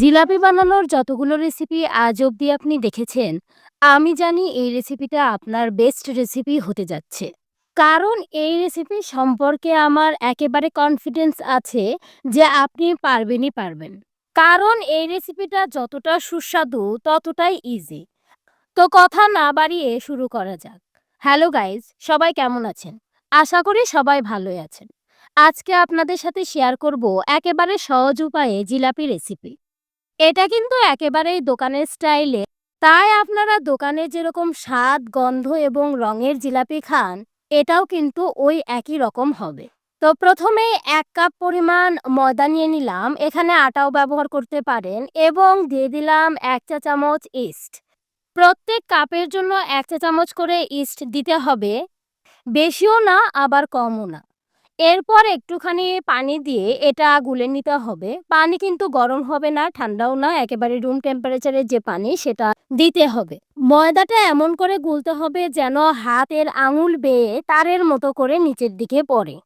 জিলাপি বানানোর যতগুলো রেসিপি আজ অবধি আপনি দেখেছেন, আমি জানি এই রেসিপিটা আপনার বেস্ট রেসিপি হতে যাচ্ছে। কারণ এই রেসিপি সম্পর্কে আমার একেবারে কনফিডেন্স আছে যে আপনি পারবেনই পারবেন। কারণ এই রেসিপিটা যতটা সুস্বাদু ততটাই ইজি। তো কথা না বাড়িয়ে শুরু করা যাক। হ্যালো গাইস, সবাই কেমন আছেন? আশা করি সবাই ভালোই আছেন। আজকে আপনাদের সাথে শেয়ার করব একেবারে সহজ উপায়ে জিলাপি রেসিপি। এটা কিন্তু একেবারেই দোকানের স্টাইলে। তাই আপনারা দোকানে যেরকম স্বাদ, গন্ধ এবং রঙের জিলাপি খান, এটাও কিন্তু ওই একই রকম হবে। তো প্রথমেই এক কাপ পরিমাণ ময়দা নিয়ে নিলাম। এখানে আটাও ব্যবহার করতে পারেন এবং দিয়ে দিলাম ১ চা চামচ ইস্ট। প্রত্যেক কাপের জন্য ১ চা চামচ করে ইস্ট দিতে হবে। বেশিও না আবার কমও না। এরপর একটুখানি পানি দিয়ে এটা গুলে নিতে হবে। পানি কিন্তু গরম হবে না, ঠান্ডাও না, একেবারে রুম টেম্পারেচারের যে পানি সেটা দিতে হবে। ময়দাটা এমন করে গুলতে হবে যেন হাতের আঙুল বেয়ে তারের মতো করে নিচের দিকে পড়ে।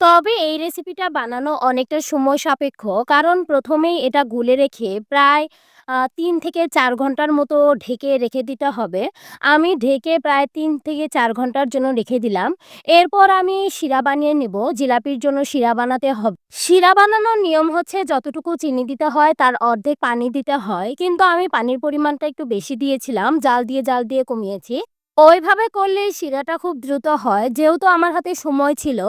তবে এই রেসিপিটা বানানো অনেকটা সময় সাপেক্ষ। কারণ প্রথমেই এটা গুলে রেখে প্রায় তিন থেকে চার ঘণ্টার মতো ঢেকে রেখে দিতে হবে। আমি ঢেকে প্রায় তিন থেকে চার ঘণ্টার জন্য রেখে দিলাম। এরপর আমি শিরা বানিয়ে নেব, জিলাপির জন্য শিরা বানাতে হবে শিরা বানানোর নিয়ম হচ্ছে যতটুকু চিনি দিতে হয় তার অর্ধেক পানি দিতে হয়। কিন্তু আমি পানির পরিমাণটা একটু বেশি দিয়েছিলাম, জাল দিয়ে জাল দিয়ে কমিয়েছি। ওইভাবে করলে শিরাটা খুব দ্রুত হয়। যেহেতু আমার হাতে সময় ছিল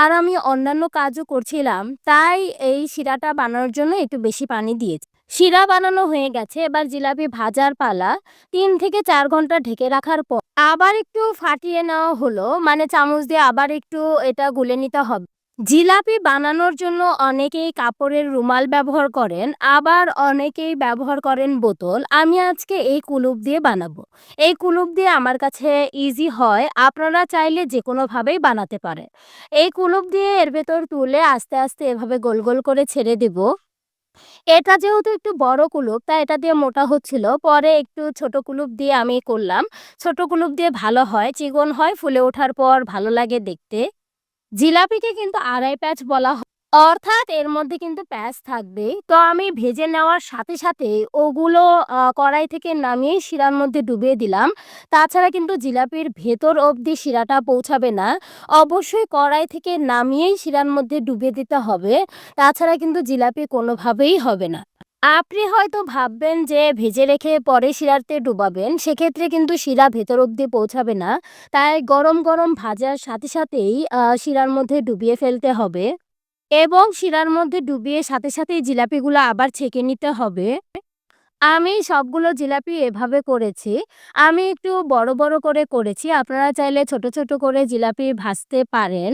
আর আমি অন্যান্য কাজও করছিলাম, তাই এই শিরাটা বানানোর জন্য একটু বেশি পানি দিয়েছি। শিরা বানানো হয়ে গেছে, এবার জিলাপি ভাজার পালা তিন থেকে চার ঘণ্টা ঢেকে রাখার পর আবার একটু ফাটিয়ে নেওয়া হলো মানে চামচ দিয়ে আবার একটু এটা গুলে নিতে হবে। জিলাপি বানানোর জন্য অনেকেই কাপড়ের রুমাল ব্যবহার করেন, আবার অনেকেই ব্যবহার করেন বোতল। আমি আজকে এই কুলুপ দিয়ে বানাবো। এই কুলুপ দিয়ে আমার কাছে ইজি হয়, আপনারা চাইলে যে কোনোভাবেই বানাতে পারেন। এই কুলুপ দিয়ে এর ভেতর তুলে আস্তে আস্তে এভাবে গোল গোল করে ছেড়ে দেব। এটা যেহেতু একটু বড় কুলুপ, তাই এটা দিয়ে মোটা হচ্ছিল। পরে একটু ছোট কুলুপ দিয়ে আমি করলাম। ছোট কুলুপ দিয়ে ভালো হয়, চিকন হয়, ফুলে ওঠার পর ভালো লাগে দেখতে। জিলাপিকে কিন্তু আড়াই প্যাচ বলা হয়। অর্থাৎ এর মধ্যে কিন্তু প্যাচ থাকবে। তো আমি ভেজে নেওয়ার সাথে সাথে ওগুলো কড়াই থেকে নামিয়ে শিরার মধ্যে ডুবিয়ে দিলাম। তাছাড়া কিন্তু জিলাপির ভেতর অবধি শিরাটা পৌঁছাবে না। অবশ্যই কড়াই থেকে নামিয়েই শিরার মধ্যে ডুবিয়ে দিতে হবে। তাছাড়া কিন্তু জিলাপি কোনোভাবেই হবে না। আপনি হয়তো ভাববেন যে ভেজে রেখে পরে শিরাতে ডুবাবেন, সেক্ষেত্রে কিন্তু শিরা ভেতর অবধি পৌঁছাবে না। তাই গরম গরম ভাজার সাথে সাথেই শিরার মধ্যে ডুবিয়ে ফেলতে হবে এবং শিরার মধ্যে ডুবিয়ে সাথে সাথেই জিলাপিগুলো আবার ছেঁকে নিতে হবে। আমি সবগুলো জিলাপি এভাবে করেছি। আমি একটু বড় বড় করে করেছি। আপনারা চাইলে ছোট ছোট করে জিলাপি ভাজতে পারেন।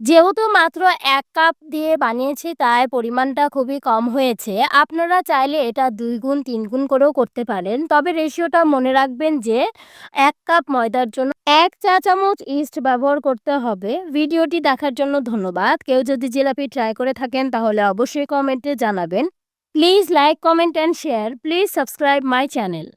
যেহেতু মাত্র এক কাপ দিয়ে বানিয়েছি, তাই পরিমাণটা খুবই কম হয়েছে। আপনারা চাইলে এটা দুই গুণ, তিন গুণ করেও করতে পারেন। তবে রেশিওটা মনে রাখবেন যে এক কাপ ময়দার জন্য এক চা চামচ ইস্ট ব্যবহার করতে হবে। ভিডিওটি দেখার জন্য ধন্যবাদ। কেউ যদি জিলাপি ট্রাই করে থাকেন, তাহলে অবশ্যই কমেন্টে জানাবেন। Please like comment and share please subscribe my channel